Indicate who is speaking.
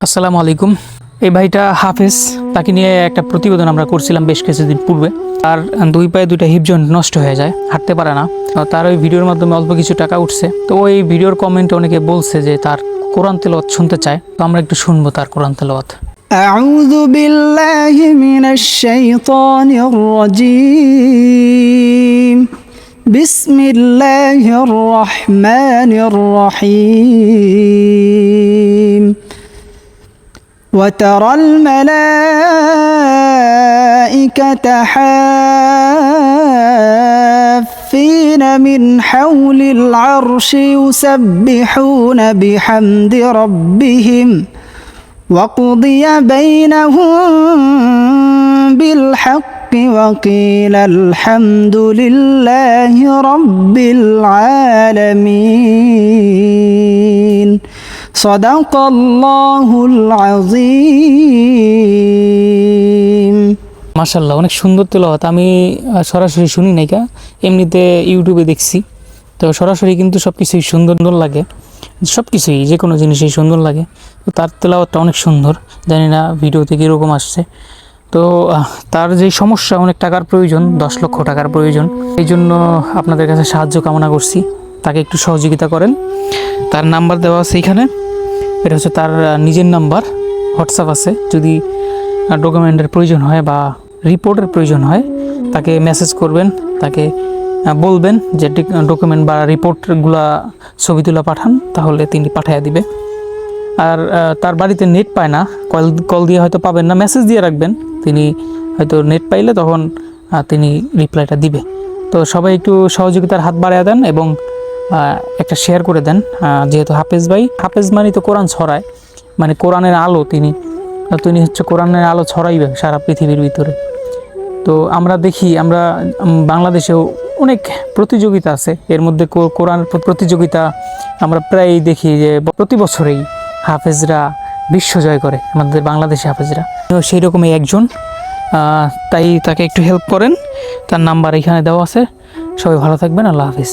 Speaker 1: আসসালামু আলাইকুম এই ভাইটা হাফেজ তাকে নিয়ে একটা প্রতিবেদন আমরা করছিলাম বেশ কিছুদিন পূর্বে তার দুই পায়ে দুইটা হিপ জয়েন্ট নষ্ট হয়ে যায় হাঁটতে পারে না তো তার ওই ভিডিওর মাধ্যমে অল্প কিছু টাকা উঠছে তো ওই ভিডিওর কমেন্টে অনেকে বলছে যে তার কোরআন তেলাওয়াত শুনতে চায় তো আমরা একটু শুনবো তার কোরআন তেলাওয়াত
Speaker 2: أعوذ بالله من الشيطان الرجيم بسم الله الرحمن الرحيم وترى الملائكة حافين من حول العرش يسبحون بحمد ربهم وقضي بينهم بالحق وقيل الحمد لله رب العالمين. সদাকল্লাহুল আজিম
Speaker 1: মাশাল্লাহ অনেক সুন্দর তেলাওয়াত। আমি সরাসরি শুনি নাইকা এমনিতে ইউটিউবে দেখছি। তো সরাসরি কিন্তু সব কিছুই সুন্দর লাগে। সব কিছুই যে কোনো জিনিসই সুন্দর লাগে। তো তার তেলাওয়াতটা অনেক সুন্দর। জানি না ভিডিওতে কীরকম আসছে। তো তার যে সমস্যা, অনেক টাকার প্রয়োজন, দশ লক্ষ টাকার প্রয়োজন। এই জন্য আপনাদের কাছে সাহায্য কামনা করছি। তাকে একটু সহযোগিতা করেন। তার নাম্বার দেওয়া আছে এখানে। এটা হচ্ছে তার নিজের নাম্বার, হোয়াটসঅ্যাপ আছে। যদি ডকুমেন্টের প্রয়োজন হয় বা রিপোর্টের প্রয়োজন হয়, তাকে মেসেজ করবেন, তাকে বলবেন যে ডকুমেন্ট বা রিপোর্টগুলা ছবি তুলা পাঠান, তাহলে তিনি পাঠিয়ে দিবে। আর তার বাড়িতে নেট পায় না, কল কল দিয়ে হয়তো পাবেন না, মেসেজ দিয়ে রাখবেন। তিনি হয়তো নেট পাইলে তখন তিনি রিপ্লাইটা দিবে। তো সবাই একটু সহযোগিতার হাত বাড়ায় দেন এবং একটা শেয়ার করে দেন যেহেতু হাফেজ ভাই, হাফেজ মানে তো কোরআন ছড়ায়। মানে কোরআনের আলো তিনি তিনি হচ্ছে কোরআনের আলো ছড়াইবে সারা পৃথিবীর ভিতরে। তো আমরা দেখি, আমরা বাংলাদেশেও অনেক প্রতিযোগিতা আছে। এর মধ্যে কোরআন প্রতিযোগিতা আমরা প্রায়ই দেখি যে প্রতি বছরেই হাফেজরা বিশ্ব জয় করে, আমাদের বাংলাদেশে হাফেজরা। সেই রকমই একজন তাই তাকে একটু হেল্প করেন। তার নাম্বার এখানে দেওয়া আছে। সবাই ভালো থাকবেন, আল্লাহ হাফিজ।